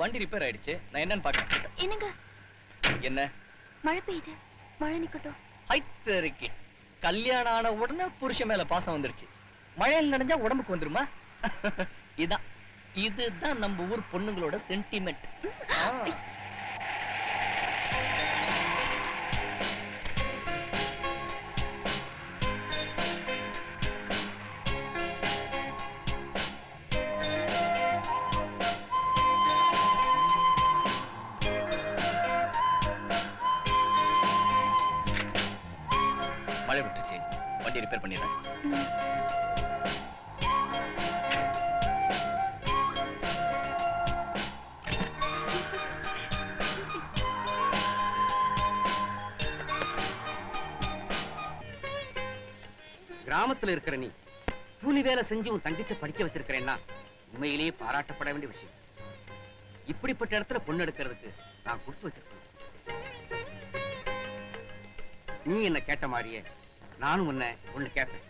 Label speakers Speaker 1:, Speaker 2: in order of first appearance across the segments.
Speaker 1: வண்டி ரிப்பேர் ஆயிடுச்சு. நான் என்னன்னு பாக்கிறேன்
Speaker 2: என்னங்க?
Speaker 1: என்ன?
Speaker 2: மழை பெய்யுது. மழை நிக்கட்டும்.
Speaker 1: ஹைட் இருக்கு கல்யாணம் ஆன உடனே புருஷன் மேல பாசம் வந்துருச்சு. மழையில் நனைஞ்சா உடம்புக்கு வந்துருமா? இதான். இதுதான் நம்ம ஊர் பொண்ணுங்களோட சென்டிமெண்ட் மழை வண்டி ரிப்பேர் பண்ணிடுறேன்.
Speaker 3: கிராமத்துல இருக்கிற நீ கூலி வேலை செஞ்சு உன் தங்கச்ச படிக்க வச்சிருக்கிறேன்னா உண்மையிலேயே பாராட்டப்பட வேண்டிய விஷயம். இப்படிப்பட்ட இடத்துல பொண்ணு எடுக்கிறதுக்கு நான் கொடுத்து வச்சிருக்கேன். நீ என்ன கேட்ட மாதிரியே நானும் உன்னை ஒண்ணு கேட்பேன்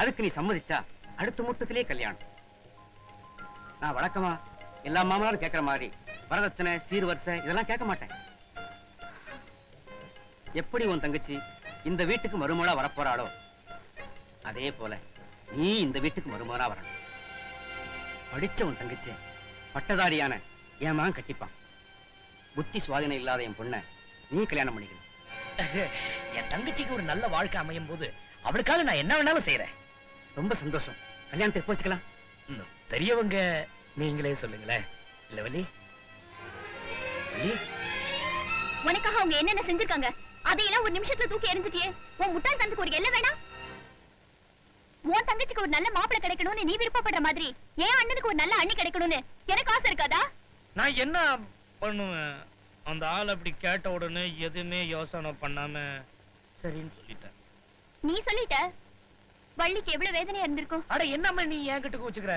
Speaker 3: அதுக்கு நீ சம்மதிச்சா அடுத்த முட்டத்திலே கல்யாணம். நான் வழக்கமா எல்லா மாமனாரும் கேட்கிற மாதிரி வரதட்சணை சீர்வரிசை இதெல்லாம் கேட்க மாட்டேன். எப்படி உன் தங்கச்சி இந்த வீட்டுக்கு மறுமலா வரப்போறாளோ அதே போல நீ இந்த வீட்டுக்கு மறுமலா வரணும். படிச்ச உன் தங்கச்சி பட்டதாரியான என் மகன் கட்டிப்பான். புத்தி சுவாதீனம் இல்லாத என் பொண்ணை நீ கல்யாணம் பண்ணிக்கணும்.
Speaker 1: என் தங்கச்சிக்கு ஒரு நல்ல வாழ்க்கை அமையும் போது அவளுக்காக நான் என்ன வேணாலும் செய்யறேன்
Speaker 3: ரொம்ப சந்தோஷம். கல்யாணத்தை எப்போ வச்சுக்கலாம்?
Speaker 1: பெரியவங்க நீங்களே சொல்லுங்களேன். இல்ல வள்ளி?
Speaker 2: உனக்காக அவங்க என்னென்ன செஞ்சிருக்காங்க? அதையெல்லாம் ஒரு நிமிஷத்துல தூக்கி எறிஞ்சிட்டியே. உன் முட்டாள் தந்துக்கு ஒரு எல்லை வேணாம் உன் தங்கச்சிக்கு ஒரு நல்ல மாப்பிள்ளை கிடைக்கணும்னு நீ விருப்பப்படுற மாதிரி என் அண்ணனுக்கு ஒரு நல்ல அண்ணி கிடைக்கணும்னு எனக்கு ஆசை இருக்காதா?
Speaker 4: நான் என்ன பண்ணுவேன்? அந்த ஆள் அப்படி கேட்ட உடனே எதுவுமே யோசனை பண்ணாம சரின்னு சொல்லிட்டேன்
Speaker 2: நீ சொல்லிட்ட? வள்ளிக்கு எவ்வளவு வேதனையா இருந்திருக்கும்
Speaker 4: அட என்னம்மா நீ என்கிட்ட கோச்சுக்கிற?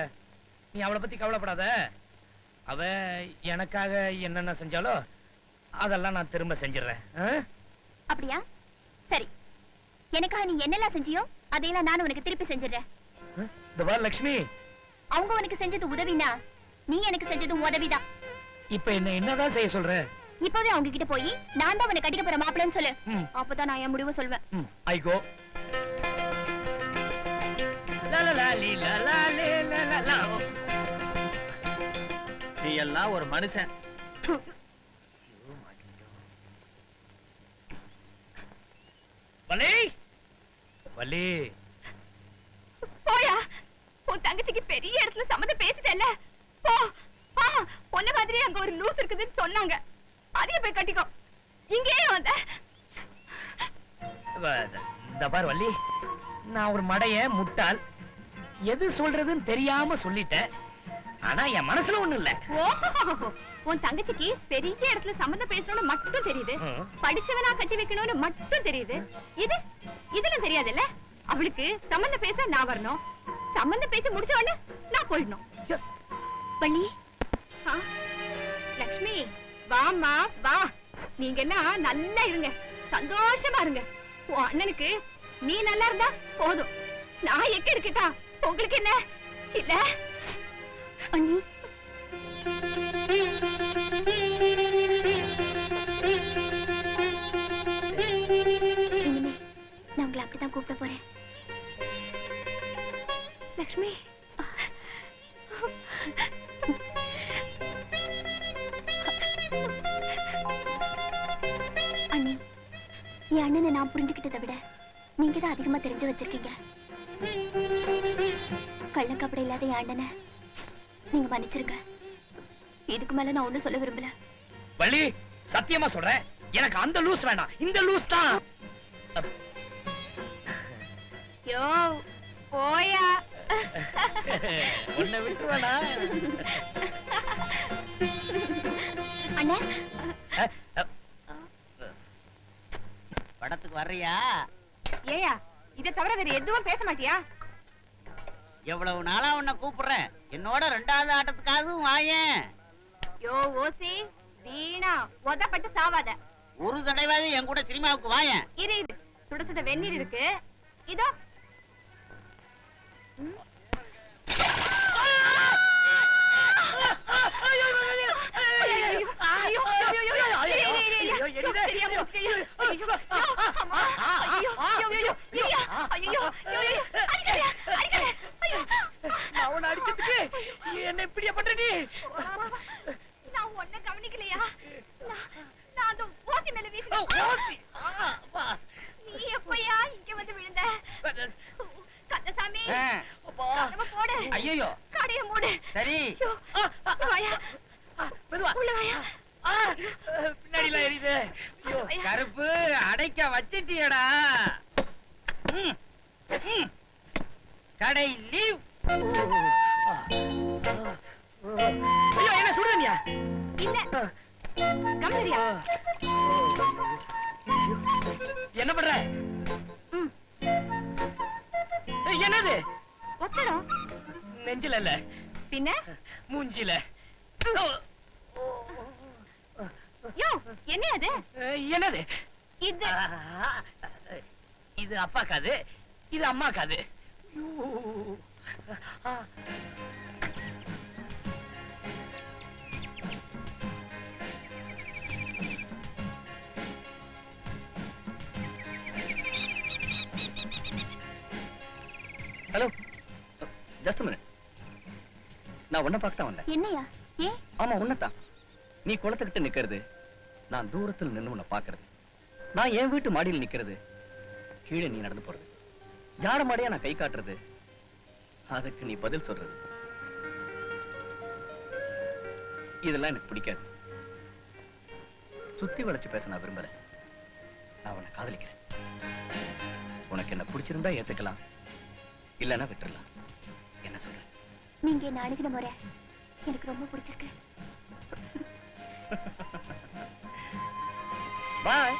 Speaker 4: நீ அவளை பத்தி கவலைப்படாத. அவ எனக்காக என்னென்ன செஞ்சாலோ அதெல்லாம் நான் திரும்ப செஞ்சிடுறேன்?
Speaker 2: அப்படியா? சரி. எனக்காக நீ என்னெல்லாம் செஞ்சியோ அதையெல்லாம் நான் உனக்கு திருப்பி செஞ்சிடுறேன்.
Speaker 4: லக்ஷ்மி.
Speaker 2: அவங்க உனக்கு செஞ்சது உதவினா நீ எனக்கு செஞ்சது உதவிதான்.
Speaker 4: இப்ப என்ன என்னதான் செய்ய சொல்ற?
Speaker 2: இப்பவே அவங்க கிட்ட போய் நான் தான் உனக்கு கட்டிக்க போற மாப்பிள்ளைன்னு சொல்லு. அப்பதான் நான் என் முடிவு சொல்வேன்.
Speaker 4: லா.
Speaker 1: நீ எல்லாம் ஒரு மனுஷன்.
Speaker 4: வள்ளி! வள்ளி!
Speaker 2: போயா. உன் தங்கச்சிக்கு பெரிய இடத்துல சம்மந்தம் பேசிட்டல போ பொண்ணு மாதிரி அங்க ஒரு லூஸ் இருக்குதுன்னு சொன்னாங்க. அதையே போய் கட்டிக்கோ. இங்கேயே வந்த.
Speaker 4: இந்த பார் வள்ளி நான் ஒரு மடைய முட்டாள். எது சொல்றதுன்னு தெரியாம சொல்லிட்டேன். ஆனா என் மனசுல ஒண்ணு இல்ல.
Speaker 2: உன் தங்கச்சிக்கு பெரிய இடத்துல சம்மந்தம் பேசணும்னு மட்டும் தெரியுது. படிச்சவனா கட்டி வைக்கணும்னு மட்டும் தெரியுது. இது இதுல தெரியாதுல்ல? அவளுக்கு சம்மந்தம் பேச நான் வரணும். சம்மந்தம் பேசி முடிச்ச உடனே நான் போயிடணும். பள்ளி லக்ஷ்மி. வாம்மா வா. நீங்க எல்லாம் நல்லா இருங்க. சந்தோஷமா இருங்க. உன் அண்ணனுக்கு நீ நல்லா இருந்தா போதும். நான் எக்க இருக்கட்டா உங்களுக்கு என்ன? இல்ல. அண்ணி. நான் உங்களை அப்படிதான் கூப்பிட போறேன். லக்ஷ்மி. என் அண்ணனை நான் புரிஞ்சுக்கிட்டதை விட நீங்க தான் அதிகமா தெரிஞ்சு வச்சிருக்கீங்க. கள்ளக்கபடி இல்லாத என் அண்ணனை நீங்க மன்னிச்சிருங்க. இதுக்கு மேல நான் ஒண்ணும் சொல்ல விரும்பல.
Speaker 4: வள்ளி சத்தியமா சொல்றேன் எனக்கு அந்த லூஸ் வேணாம். இந்த லூஸ் தான்.
Speaker 2: யோ போயா.
Speaker 4: உன்னை விட்டு வேணா
Speaker 2: அண்ணா
Speaker 3: வர்றியா?
Speaker 2: ஏயா இதை தவிர வேற எதுவும் பேச மாட்டியா?
Speaker 3: எவ்வளவு நாளா உன்னை கூப்பிடுறேன்? என்னோட ரெண்டாவது ஆட்டத்துக்காகவும் வாயேன்.
Speaker 2: யோ ஓசி வீணா உதப்பட்டு சாவாத.
Speaker 3: ஒரு தடவை என் கூட சினிமாவுக்கு வாயேன்.
Speaker 2: இரு இரு. சுட சுட வெந்நீர் இருக்கு. இதோ. ம். ஐயோ, ஐயோ, ஐயோ, ஐயோ, ஐயோ, ஐயோ, இரு, இரு, இரு, இரு. தெரியாம போச்சு, ஐயோ, ஐயோ, ஐயோ, அம்மா, ஐயோ, ஐயோ, ஐயோ, ஐயோ, ஐயோ, ஐயோ, ஐயோ, அடிக்காதே, அடிக்காதே, ஐயோ.
Speaker 4: நான் உன்னை அடிச்சதுக்கு என்ன இப்படியா பண்ற நீ
Speaker 2: நான் ஒன்ன கவனிக்கலையா? நான் அந்த ஓசி மேல வீசினேன். நீ எப்பயா இங்க வந்து விழுந்த? கந்தசாமி போடு.
Speaker 3: ஐயோ
Speaker 2: கடைய மூடு.
Speaker 3: சரி.
Speaker 2: வாயா. உள்ள வாயா.
Speaker 4: ஆ, பின்னாடி எல்லாம் எரியுது.
Speaker 3: கருப்பு அடைக்க வச்சிட்டியடா. கடை லீவ்
Speaker 4: ஐயோ என்ன சுடுதண்ணியா
Speaker 2: இல்ல கம்பரியா
Speaker 4: என்ன பண்ற? என்னது?
Speaker 2: ஒத்தடம்
Speaker 4: நெஞ்சில இல்ல.
Speaker 2: பின்ன?
Speaker 4: மூஞ்சில.
Speaker 2: யோ என்ன அது?
Speaker 4: என்னது?
Speaker 2: இது.
Speaker 4: இது அப்பா காது இது அம்மா காது
Speaker 1: ஜஸ்ட் மினிட் நான் உன்னை பார்க்க தான் வந்தேன்.
Speaker 2: என்னையா? ஏ
Speaker 1: ஆமா உன்னதான் நீ குளத்துக்கிட்ட நிக்கிறது நான் தூரத்தில் நின்னு உன்னை பாக்குறது நான் என் வீட்டு மாடியில் நிக்கிறது கீழே நீ நடந்து போறது. ஜாட மாடியா நான் கை காட்டுறது? அதுக்கு நீ பதில் சொல்றது. இதெல்லாம் எனக்கு பிடிக்காது. சுத்தி வளைச்சு பேச நான் விரும்பல. நான் உன்னை காதலிக்கிறேன். உனக்கு என்ன பிடிச்சிருந்தா ஏத்துக்கலாம். இல்லைன்னா சொல்ற
Speaker 2: நீங்க என்ன அணுகின முறை எனக்கு ரொம்ப பிடிச்சிருக்கு.
Speaker 1: பாய்